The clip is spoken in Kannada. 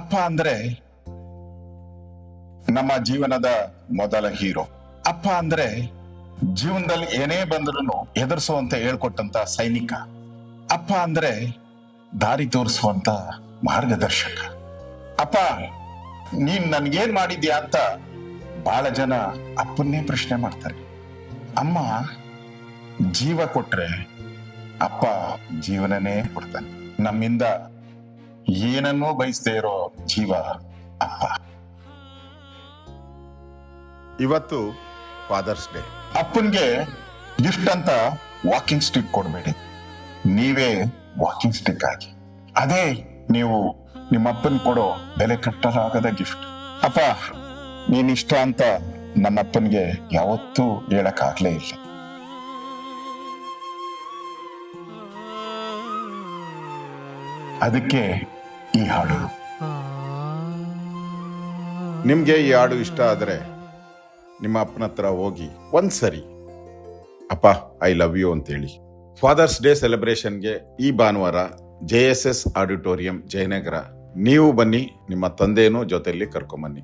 ಅಪ್ಪ ಅಂದ್ರೆ ನಮ್ಮ ಜೀವನದ ಮೊದಲ ಹೀರೋ. ಅಪ್ಪ ಅಂದ್ರೆ ಜೀವನದಲ್ಲಿ ಏನೇ ಬಂದ್ರು ಎದುರಿಸುವಂತ ಹೇಳ್ಕೊಟ್ಟಂತ ಸೈನಿಕ. ಅಪ್ಪ ಅಂದ್ರೆ ದಾರಿ ತೋರಿಸುವಂತ ಮಾರ್ಗದರ್ಶಕ. ಅಪ್ಪ, ನೀನ್ ನನ್ಗೇನ್ ಮಾಡಿದ್ಯಾ ಅಂತ ಬಹಳ ಜನ ಅಪ್ಪನ್ನೇ ಪ್ರಶ್ನೆ ಮಾಡ್ತಾರೆ. ಅಮ್ಮ, ಜೀವ ಕೊಟ್ರೆ ಅಪ್ಪ ಜೀವನನೇ ಕೊಡ್ತಾನೆ. ನಮ್ಮಿಂದ ಏನನ್ನೂ ಬಯಸ್ದೇ ಇರೋ ಜೀವ ಅಪ್ಪ. ಇವತ್ತು ಫಾದರ್ಸ್ ಡೇ ಅಪ್ಪನ್ಗೆ ಗಿಫ್ಟ್ ಅಂತ ವಾಕಿಂಗ್ ಸ್ಟಿಕ್ ಕೊಡ್ಬೇಡಿ. ನೀವೇ ವಾಕಿಂಗ್ ಸ್ಟಿಕ್ ಆಗಿ. ಅದೇ ನೀವು ನಿಮ್ಮ ಅಪ್ಪನ್ ಕೊಡೋ ಬೆಲೆ ಕಟ್ಟಲಾಗದ ಗಿಫ್ಟ್ ಅಪ್ಪ ನೀನ್ ಇಷ್ಟ ಅಂತ ನನ್ನ ಅಪ್ಪನ್ಗೆ ಯಾವತ್ತೂ ಹೇಳಕ್ ಆಗ್ಲೇ ಇಲ್ಲ. ಅದಕ್ಕೆ ಈ ಹಾಡು. ನಿಮಗೆ ಈ ಹಾಡು ಇಷ್ಟ ಆದರೆ ನಿಮ್ಮ ಅಪ್ಪನ ಹತ್ರ ಹೋಗಿ ಒಂದ್ಸರಿ ಅಪ್ಪ ಐ ಲವ್ ಯು ಅಂತೇಳಿ. ಫಾದರ್ಸ್ ಡೇ ಸೆಲೆಬ್ರೇಷನ್ಗೆ ಈ ಭಾನುವಾರ J S S auditorium, Jayanagar, ನೀವು ಬನ್ನಿ, ನಿಮ್ಮ ತಂದೆಯೂ ಜೊತೆಯಲ್ಲಿ ಕರ್ಕೊಂಬನ್ನಿ